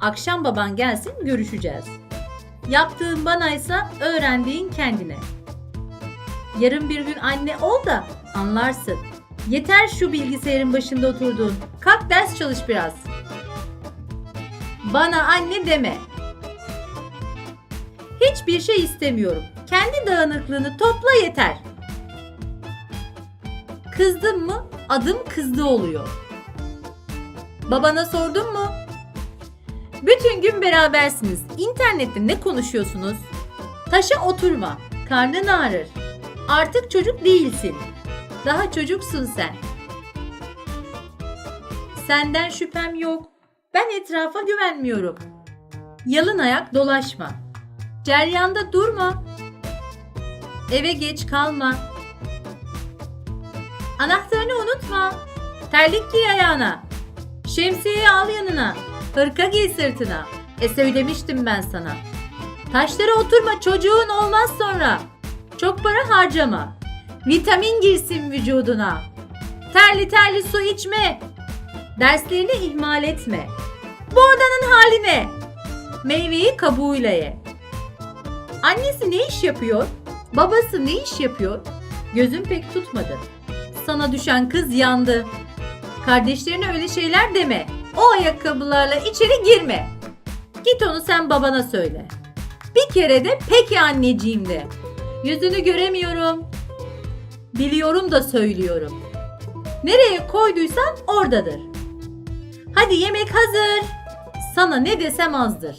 Akşam baban gelsin görüşeceğiz. Yaptığın banaysa öğrendiğin kendine. Yarın bir gün anne ol da anlarsın. Yeter şu bilgisayarın başında oturduğun. Kalk ders çalış biraz. Bana anne deme. Hiçbir şey istemiyorum. Kendi dağınıklığını topla yeter. Kızdım mı adım kızdı oluyor. Babana sordun mu? Bütün gün berabersiniz. İnternette ne konuşuyorsunuz? Taşa oturma. Karnın ağrır. Artık çocuk değilsin. Daha çocuksun sen. Senden şüphem yok. Ben etrafa güvenmiyorum. Yalın ayak dolaşma. Ceryanda durma. Eve geç kalma. Anahtarını unutma. Terlik giy ayağına. Şemsiyeyi al yanına. Hırka giy sırtına. E söylemiştim ben sana. Taşlara oturma çocuğun olmaz sonra. Çok para harcama. Vitamin girsin vücuduna. Terli terli su içme. Derslerini ihmal etme. Bu odanın hali ne? Meyveyi kabuğuyla ye. Annesi ne iş yapıyor? Babası ne iş yapıyor? Gözüm pek tutmadı. Sana düşen kız yandı. Kardeşlerine öyle şeyler deme. O ayakkabılarla içeri girme. Git onu sen babana söyle. Bir kere de peki anneciğim de. Yüzünü göremiyorum. Biliyorum da söylüyorum. Nereye koyduysan oradadır. Hadi yemek hazır. Sana ne desem azdır.